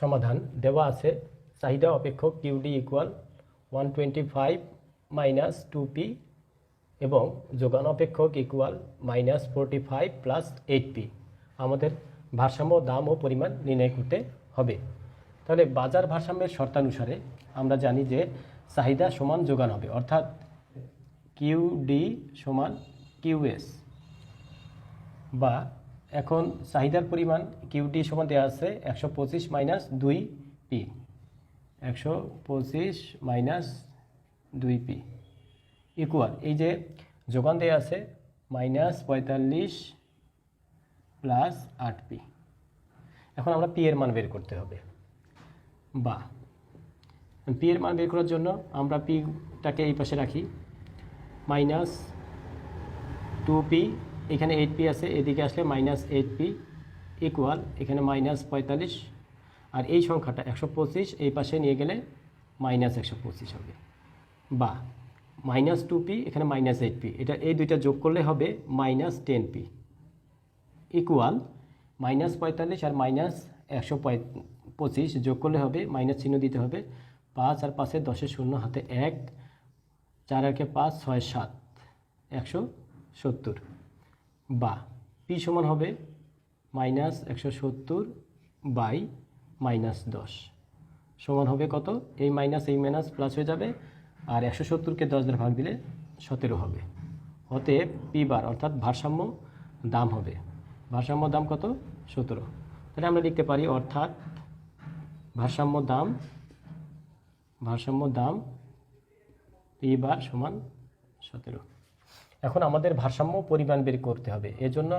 সমাধান দেওয়া আছে। চাহিদা অপেক্ষক QD equal one twenty five minus two P এবং যোগান অপেক্ষক equal minus forty five plus eight P আমাদের ভারসাম্য, দাম ও পরিমাণ নির্ণয় করতে হবে। তাহলে বাজার ভারসাম্যের শর্তানুসারে আমরা জানি যে চাহিদা সমান যোগান হবে, অর্থাৎ কিউ ডি সমান কিউএস বা এখন চাহিদার পরিমাণ কিউটি সমান দেওয়া আছে একশো পঁচিশ মাইনাস দুই পি। একশো পঁচিশ মাইনাস দুই পি। ইকুয়াল এই যে যোগান দেওয়া আছে মাইনাস পঁয়তাল্লিশ প্লাস আট পি। এখন আমরা পি এর মান বের করতে হবে। বা, পি এর মান বের করার জন্য আমরা পিটাকে এই পাশে রাখি। মাইনাস টু পি এখানে এইট পি আছে, এদিকে আসলে মাইনাস এইট পি ইকুয়াল এখানে মাইনাস পঁয়তাল্লিশ, আর এই সংখ্যাটা একশো পঁচিশ, এই পাশে নিয়ে গেলে মাইনাস একশো পঁচিশ হবে। বা মাইনাস টু পি এখানে মাইনাস এইট পি এটা এই দুইটা যোগ করলে হবে minus ten P equal minus পঁয়তাল্লিশ আর মাইনাস একশো পঁচিশ যোগ করলে হবে মাইনাস চিহ্ন দিতে হবে, পাঁচ আর পাশে দশের শূন্য, হাতে এক, চার একে পাঁচ, ছয় সাত, একশো সত্তর। বা পি সমান হবে মাইনাস একশো সত্তর বাই মাইনাস দশ। সমান হবে কত? এই মাইনাস এই মাইনাস প্লাস হয়ে যাবে আর একশো সত্তরকে দশ দ্বারা ভাগ দিলে সতেরো হবে। অতএব পি বার অর্থাৎ ভারসাম্য দাম হবে। ভারসাম্য দাম কত? সতেরো। তাহলে আমরা লিখতে পারি অর্থাৎ ভারসাম্য দাম ভারসাম্য দাম পি বার সমান সতেরো। এখন আমাদের ভারসাম্য পরিমাণ বের করতে হবে। এজন্য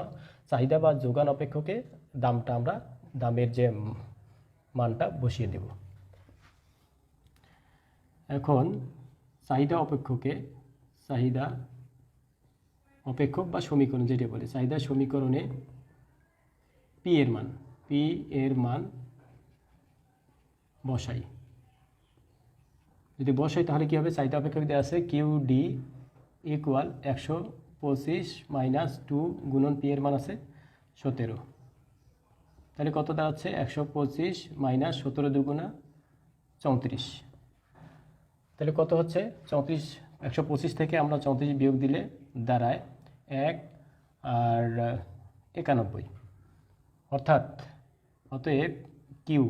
চাহিদা বা যোগান অপেক্ষকে দামটা আমরা, দামের যে মানটা বসিয়ে দেব। এখন চাহিদা অপেক্ষকে চাহিদা অপেক্ষক বা সমীকরণ যেটা বলে, চাহিদা সমীকরণে পি এর মান পি এর মান বসাই। যদি বসাই তাহলে কী হবে? চাহিদা অপেক্ষক দেওয়া আছে কিউ ডি ইকুয়াল একশো পঁচিশ মাইনাস টু গুণন পি এর মান আছে সতেরো। তাহলে কত দাঁড়াচ্ছে? একশো পঁচিশ মাইনাস সতেরো দুগুণা চৌত্রিশ। তাহলে কত হচ্ছে? চৌত্রিশ, একশো পঁচিশ থেকে আমরা চৌত্রিশ বিয়োগ দিলে দাঁড়ায় এক আর একানব্বই। অর্থাৎ অতএব কিউ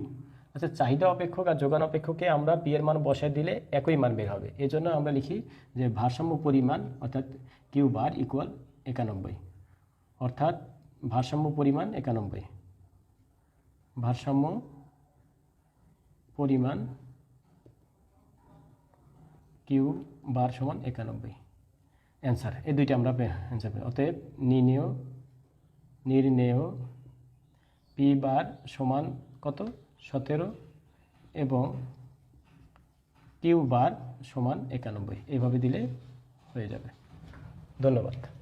আচ্ছা চাহিদা অপেক্ষক আর যোগান অপেক্ষকে আমরা পি এর মান বসায় দিলে একই মান বের হবে। এই জন্য আমরা লিখি যে ভারসাম্য পরিমাণ, অর্থাৎ কিউ বার ইকুয়াল একানব্বই। অর্থাৎ ভারসাম্য পরিমাণ একানব্বই। ভারসাম্য পরিমাণ কিউ বার সমান একানব্বই। অ্যান্সার এই দুইটা আমরা অ্যান্সার পাই অতএব নির্ণেয় নির্ণেয় পি বার সমান কত? সতেরো এবং কিউ বার সমান একানব্বই। এইভাবে দিলে হয়ে যাবে। ধন্যবাদ।